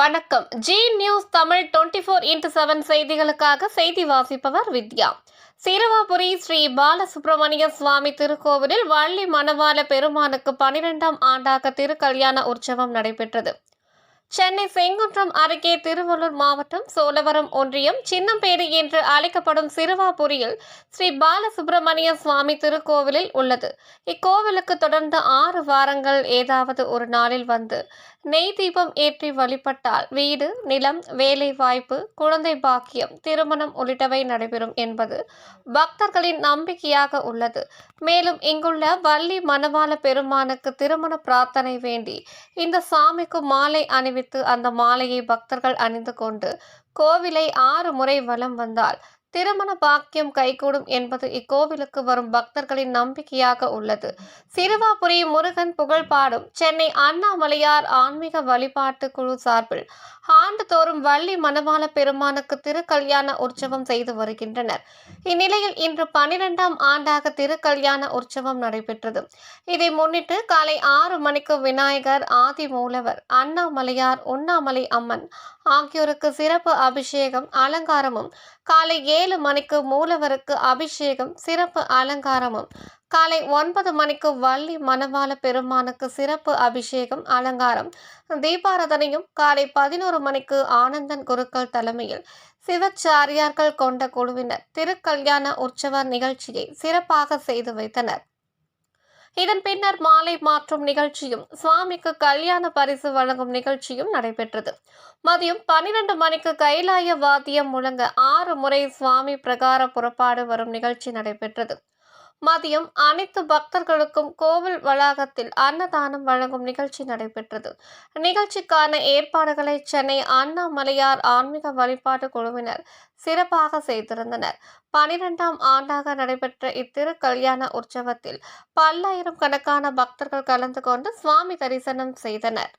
வணக்கம். Zee news Tamil twenty four into seven செய்திகளுக்காக செய்தி வாசிப்பவர் வித்யா. சிறுவாபுரி ஸ்ரீ பாலசுப்ரமணிய சுவாமி திருக்கோவிலில் வள்ளி மணவாள பெருமானுக்கு பனிரெண்டாம் ஆண்டாக திருக்கல்யாண உற்சவம் நடைபெற்றது. சென்னை செங்குன்றம் அருகே திருவள்ளூர் மாவட்டம் சோழவரம் ஒன்றியம் சின்னம்பேரி என்று அழைக்கப்படும் சிறுவாபுரியில் ஸ்ரீ பாலசுப்பிரமணிய சுவாமி திருக்கோவிலில் உள்ளது. இக்கோவிலுக்கு தொடர்ந்து ஆறு வாரங்கள் ஏதாவது ஒரு நாளில் வந்து நெய் தீபம் ஏற்றி வழிபட்டால் வீடு நிலம் வேலை வாய்ப்பு குழந்தை பாக்கியம் திருமணம் உள்ளிட்டவை நடைபெறும் என்பது பக்தர்களின் நம்பிக்கையாக உள்ளது. மேலும் இங்குள்ள வள்ளி மணவாள பெருமானுக்கு திருமண பிரார்த்தனை வேண்டி இந்த சாமிக்கு மாலை அணிவித்து அந்த மாலையை பக்தர்கள் அணிந்து கொண்டு கோவிலை ஆறு முறை வலம் வந்தால் திருமண பாக்கியம் கைகூடும் என்பது இக்கோவிலுக்கு வரும் பக்தர்களின் நம்பிக்கையாக உள்ளது. சிறுவாபுரி முருகன் புகழ் பாடும் சென்னை அண்ணாமலையார் ஆன்மீக வழிபாட்டு குழு சார்பில் ஆண்டுதோறும் வள்ளி மணவாள பெருமானுக்கு திருக்கல்யாண உற்சவம் செய்து வருகின்றனர். இந்நிலையில் இன்று பனிரெண்டாம் ஆண்டாக திருக்கல்யாண உற்சவம் நடைபெற்றது. இதை முன்னிட்டு காலை ஆறு மணிக்கு விநாயகர் ஆதி மூலவர் அண்ணாமலையார் உண்ணாமலை அம்மன் ஆகியோருக்கு சிறப்பு அபிஷேகம் அலங்காரமும் காலை ஏழு மணிக்கு மூலவருக்கு அபிஷேகம் சிறப்பு அலங்காரமும் காலை ஒன்பது மணிக்கு வள்ளி மணவாள பெருமானுக்கு சிறப்பு அபிஷேகம் அலங்காரம் தீபாரதனையும் காலை பதினோரு மணிக்கு ஆனந்தன் குருக்கள் தலைமையில் சிவச்சாரியார்கள் கொண்ட குழுவினர் திருக்கல்யாண உற்சவ நிகழ்ச்சியை சிறப்பாக செய்து வைத்தனர். இதன் பின்னர் மாலை மாற்றும் நிகழ்ச்சியும் சுவாமிக்கு கல்யாண பரிசு வழங்கும் நிகழ்ச்சியும் நடைபெற்றது. மதியம் பன்னிரண்டு மணிக்கு கைலாய வாத்தியம் முழங்க ஆறு முறை சுவாமி பிரகார புறப்பாடு வரும் நிகழ்ச்சி நடைபெற்றது. மதியம் அனைத்து பக்தர்களுக்கும் கோவில் வளாகத்தில் அன்னதானம் வழங்கும் நிகழ்ச்சி நடைபெற்றது. நிகழ்ச்சிக்கான ஏற்பாடுகளை சென்னை அண்ணாமலையார் ஆன்மீக வழிபாட்டு குழுவினர் சிறப்பாக செய்திருந்தனர். பனிரெண்டாம் ஆண்டாக நடைபெற்ற இத்திரு கல்யாண உற்சவத்தில் பல்லாயிரம் கணக்கான பக்தர்கள் கலந்து கொண்டு சுவாமி தரிசனம் செய்தனர்.